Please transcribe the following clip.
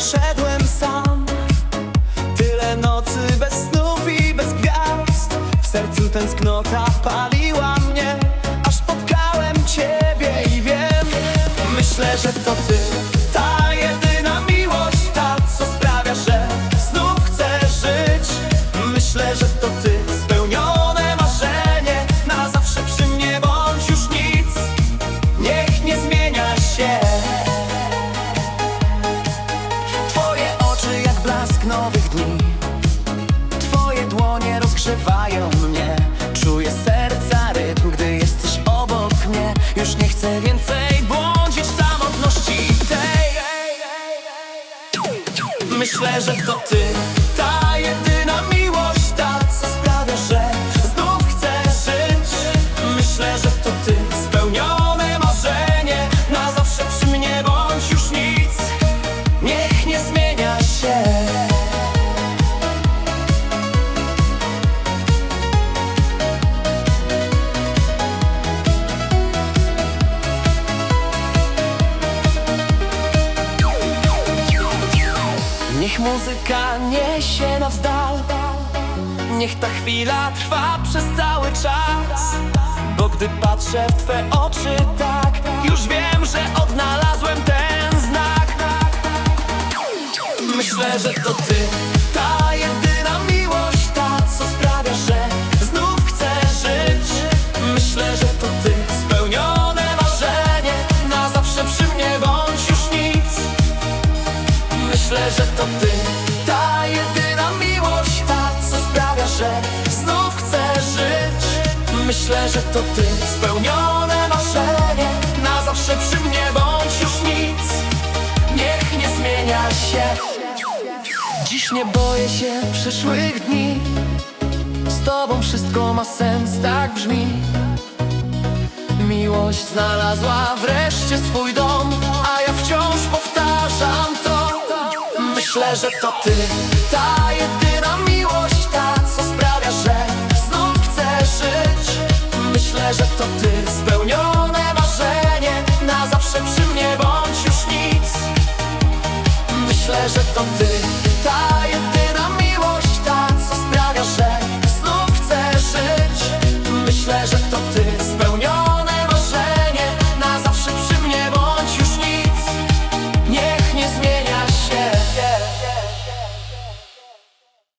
przeszedłem sam. Tyle nocy bez snów i bez gwiazd. W sercu tęsknota paliła mnie. Aż spotkałem ciebie i wiem Myślę, że to ty dni. Twoje dłonie rozgrzewają mnie. Czuję serca rytm, gdy jesteś obok mnie. Już nie chcę więcej błądzić w samotności tej. Myślę, że to ty Ta muzyka niesie nas w dal. Niech ta chwila trwa przez cały czas. Bo gdy patrzę w Twe oczy tak Już wiem, że odnalazłem ten znak. Myślę, że to Ty Ta jedyna Że to ty. Ta jedyna miłość Ta, co sprawia, że znów chcę żyć. Myślę, że to ty. Spełnione marzenie Na zawsze przy mnie bądź już nic. Niech nie zmienia się. Dziś nie boję się przyszłych dni. Z tobą wszystko ma sens, tak brzmi. Miłość znalazła wreszcie swój dom Myślę, że to ty, ta jedyna miłość, ta co sprawia, że znów chcę żyć. Myślę, że to ty, spełnione marzenie, na zawsze przy mnie bądź już nic. Myślę, że to ty, ta jedyna miłość, ta co sprawia, że